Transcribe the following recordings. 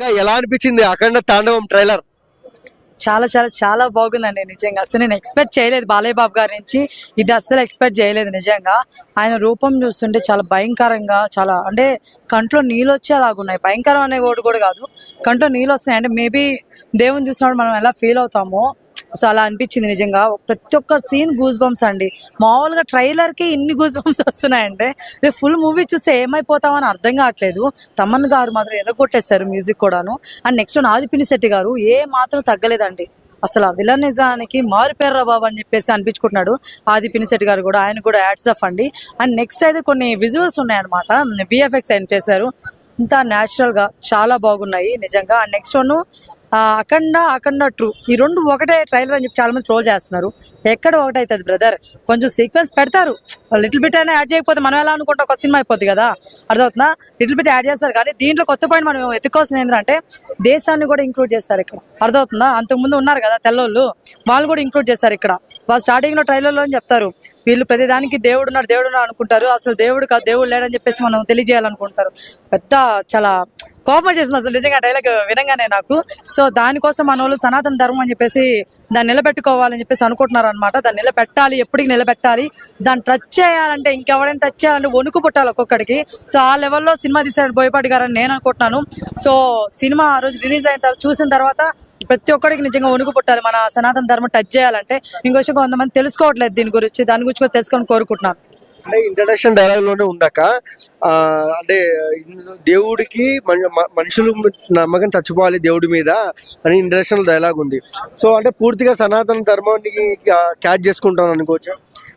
అక్క ఎలా అనిపించింది అఖండ తాండవం ట్రైలర్? చాలా చాలా చాలా బాగుందండి నిజంగా. అసలు నేను ఎక్స్పెక్ట్ చేయలేదు బాలయ్య బాబు గారి నుంచి. ఇది అస్సలు ఎక్స్పెక్ట్ చేయలేదు నిజంగా. ఆయన రూపం చూస్తుంటే చాలా భయంకరంగా చాలా అంటే కంట్లో నీళ్ళు వచ్చేలాగున్నాయి. భయంకరం అనే కూడా కూడా కాదు. కంట్లో నీళ్ళు వస్తున్నాయి. అంటే మేబీ దేవుని చూసినప్పుడు మనం ఎలా ఫీల్ అవుతామో సో అలా అనిపించింది నిజంగా. ప్రతి ఒక్క సీన్ గూజ్ బంప్స్ అండి. మామూలుగా ట్రైలర్కి ఇన్ని గూజ్ బంప్స్ వస్తున్నాయంటే రేపు ఫుల్ మూవీ చూస్తే ఏమైపోతామని అర్థం కావట్లేదు. తమన్ గారు మాత్రం ఎర్రగొట్టేశారు మ్యూజిక్ కూడాను. అండ్ నెక్స్ట్ ఆదిపిని శెట్టి గారు ఏ మాత్రం తగ్గలేదండి. అసలు ఆ విలన్ నిజానికి మారిపోయారా బాబు అని చెప్పేసి అనిపించుకుంటున్నాడు ఆది పినిశెట్టి గారు కూడా. ఆయన కూడా యాడ్స్ అఫ్ అండి. అండ్ నెక్స్ట్ అయితే కొన్ని విజువల్స్ ఉన్నాయన్నమాట. విఎఫ్ఎక్స్ ఆయన చేశారు. ఇంత న్యాచురల్గా చాలా బాగున్నాయి నిజంగా. And next one Akhanda Akhanda two ఈ రెండు ఒకటే ట్రైలర్ అని చెప్పి చాలా మంది ట్రోల్ చేస్తున్నారు. ఎక్కడ ఒకటైతుంది బ్రదర్ కొంచెం సీక్వెన్స్ పెడతారు. లిటిల్ బిట్ అయినా యాడ్ చేయకపోతే మనం ఎలా అనుకుంటాం? ఒక సినిమా అయిపోద్ది కదా. అర్థమవుతుందా? లిటిల్ బిట్ యాడ్ చేస్తారు కానీ దీంట్లో కొత్త పాయింట్ మనం ఎత్తుకోవాల్సింది ఏంటంటే దేశాన్ని కూడా ఇంక్లూడ్ చేస్తారు ఇక్కడ. అర్థమవుతుందా? అంతకుముందు ఉన్నారు కదా తెల్లోళ్ళు. వాళ్ళు కూడా ఇంక్లూడ్ చేస్తారు ఇక్కడ. వాళ్ళు స్టార్టింగ్లో ట్రైలర్లో చెప్తారు. వీళ్ళు ప్రతిదానికి దేవుడు ఉన్నాడు దేవుడు అనుకుంటారు. అసలు దేవుడు కాదు దేవుడు లేడని చెప్పేసి మనం తెలియజేయాలనుకుంటారు. పెద్ద చాలా కోపం చేసింది అసలు నిజంగా డైలాగ్ వినంగానే నాకు. సో దానికోసం మన వాళ్ళు సనాతన ధర్మం అని చెప్పేసి దాన్ని నిలబెట్టుకోవాలని చెప్పేసి అనుకుంటున్నారు అనమాట దాన్ని నిలబెట్టాలి ఎప్పటికి నిలబెట్టాలి. దాన్ని టచ్ చేయాలంటే ఇంకెవరైనా టచ్ చేయాలంటే వణుకు పుట్టాలి ఒక్కొక్కడికి. సో ఆ లెవెల్లో సినిమా తీసాడు బోయపాటి గారు అని నేను అనుకుంటున్నాను. సో సినిమా ఆ రోజు రిలీజ్ అయిన తర్వాత చూసిన తర్వాత ప్రతి ఒక్కడికి నిజంగా వణుకు పుట్టాలి. మన సనాతన ధర్మం టచ్ చేయాలంటే. ఇంకో కొంతమంది తెలుసుకోవట్లేదు దీని గురించి. దాని గురించి కూడా తెలుసుకొని కోరుకుంటున్నాను. అంటే ఇంట్రడక్షన్ డైలాగ్లోనే ఉందాక అంటే దేవుడికి మ- మనుషులు నమ్మకం చచ్చిపోవాలి దేవుడి మీద అని ఇంట్రడక్షన్ డైలాగ్ ఉంది. సో అంటే పూర్తిగా సనాతన ధర్మానికి క్యాచ్ చేసుకుంటాను అనుకోవచ్చు.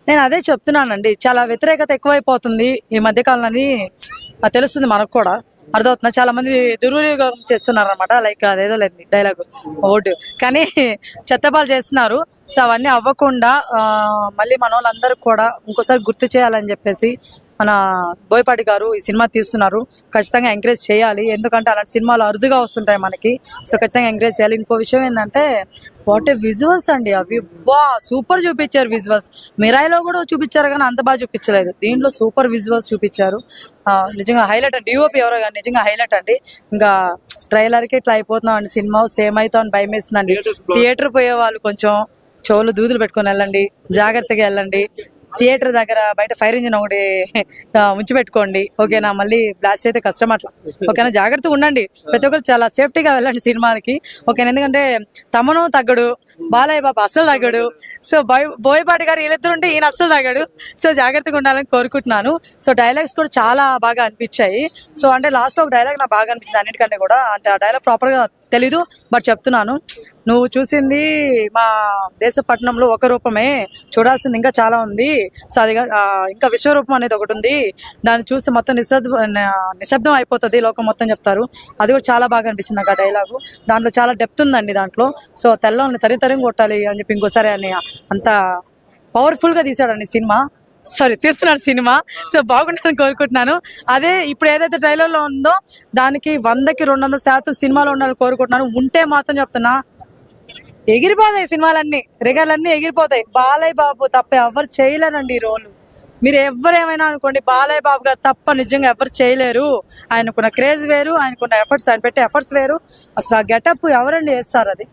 నేను అదే చెప్తున్నానండి. చాలా వ్యతిరేకత ఎక్కువైపోతుంది ఈ మధ్య కాలంలో అని తెలుస్తుంది మనకు కూడా. అర్థమవుతుందా? చాలా మంది దుర్వినియోగం చేస్తున్నారు అనమాట లైక్ అదేదో లేదు డైలాగ్ ఓటు. కానీ చెత్తపాలు చేస్తున్నారు. సో అవన్నీ అవ్వకుండా ఆ, మళ్ళీ మన వాళ్ళందరూ కూడా ఇంకోసారి గుర్తు చేయాలని చెప్పేసి మన బోయపాటి గారు ఈ సినిమా తీస్తున్నారు. ఖచ్చితంగా ఎంకరేజ్ చేయాలి. ఎందుకంటే అలాంటి సినిమాలు అరుదుగా వస్తుంటాయి మనకి. సో ఖచ్చితంగా ఎంకరేజ్ చేయాలి. ఇంకో విషయం ఏంటంటే వాట్ ఏ విజువల్స్ అండి అవి. బా సూపర్ చూపించారు విజువల్స్ మిరాయిలో కూడా చూపించారు కానీ అంత బాగా చూపించలేదు. దీంట్లో సూపర్ విజువల్స్ చూపించారు. నిజంగా హైలైట్ అండి. డిఓపి ఎవరో కానీ నిజంగా హైలైట్ అండి. ఇంకా ట్రైలర్కి ఇట్లా అయిపోతున్నాం అండి. సినిమా సేమ్ అవుతామని భయం వేస్తుందండి. థియేటర్ పోయే వాళ్ళు కొంచెం చెవులు దూదులు పెట్టుకొని వెళ్ళండి. జాగ్రత్తగా వెళ్ళండి. థియేటర్ దగ్గర బయట ఫైర్ ఇంజిన్ ఒకటి ఉంచి పెట్టుకోండి ఓకేనా? మళ్ళీ బ్లాస్ట్ అయితే కష్టం అట్లా. ఓకేనా? జాగ్రత్తగా ఉండండి. ప్రతి ఒక్కరు చాలా సేఫ్టీగా వెళ్ళండి సినిమాకి ఓకేనా? ఎందుకంటే తమను తగ్గడు బాలయ్య బాబు అస్సలు తగ్గడు. సో బోయ్ బోయపాటి గారు వీళ్ళిద్దరు ఉంటే ఈయన అస్సలు తగ్గడు. సో జాగ్రత్తగా ఉండాలని కోరుకుంటున్నాను. సో డైలాగ్స్ కూడా చాలా బాగా అనిపించాయి. సో అంటే లాస్ట్ ఒక డైలాగ్ నాకు బాగా అనిపించింది. అన్నిటికంటే కూడా అంటే ఆ డైలాగ్ ప్రాపర్గా తెలీదు బట్ చెప్తున్నాను. నువ్వు చూసింది మా దేశ పట్టణంలో ఒక రూపమే. చూడాల్సింది ఇంకా చాలా ఉంది. సో అది ఇంకా విశ్వరూపం అనేది ఒకటి ఉంది. దాన్ని చూస్తే మొత్తం నిశ్శబ్ద నిశ్శబ్దం అయిపోతుంది లోకం మొత్తం చెప్తారు. అది కూడా చాలా బాగా అనిపించింది నాకు ఆ డైలాగు. దాంట్లో చాలా డెప్త్ ఉందండి దాంట్లో. సో తెల్లని తరితరం కొట్టాలి అని చెప్పి ఇంకోసారి అని అంత పవర్ఫుల్గా సినిమా. సారీ తీస్తున్నాడు సినిమా. సో బాగుండాలని కోరుకుంటున్నాను. అదే ఇప్పుడు ఏదైతే ట్రైలర్లో ఉందో దానికి వందకి రెండు వందల శాతం సినిమాలో ఉండాలని కోరుకుంటున్నాను. ఉంటే మాత్రం చెప్తున్నా ఎగిరిపోతాయి సినిమాలన్నీ. రిగర్లన్నీ ఎగిరిపోతాయి. బాలయ్య బాబు తప్ప ఎవరు చేయలేరండి ఈ రోలు. మీరు ఎవరేమైనా అనుకోండి బాలయ్య బాబు గారు తప్ప నిజంగా ఎవరు చేయలేరు. ఆయనకున్న క్రేజ్ వేరు ఆయనకున్న ఎఫర్ట్స్ ఆయన పెట్టే ఎఫర్ట్స్ వేరు. అసలు ఆ గెటప్ ఎవరండి వేస్తారు అది?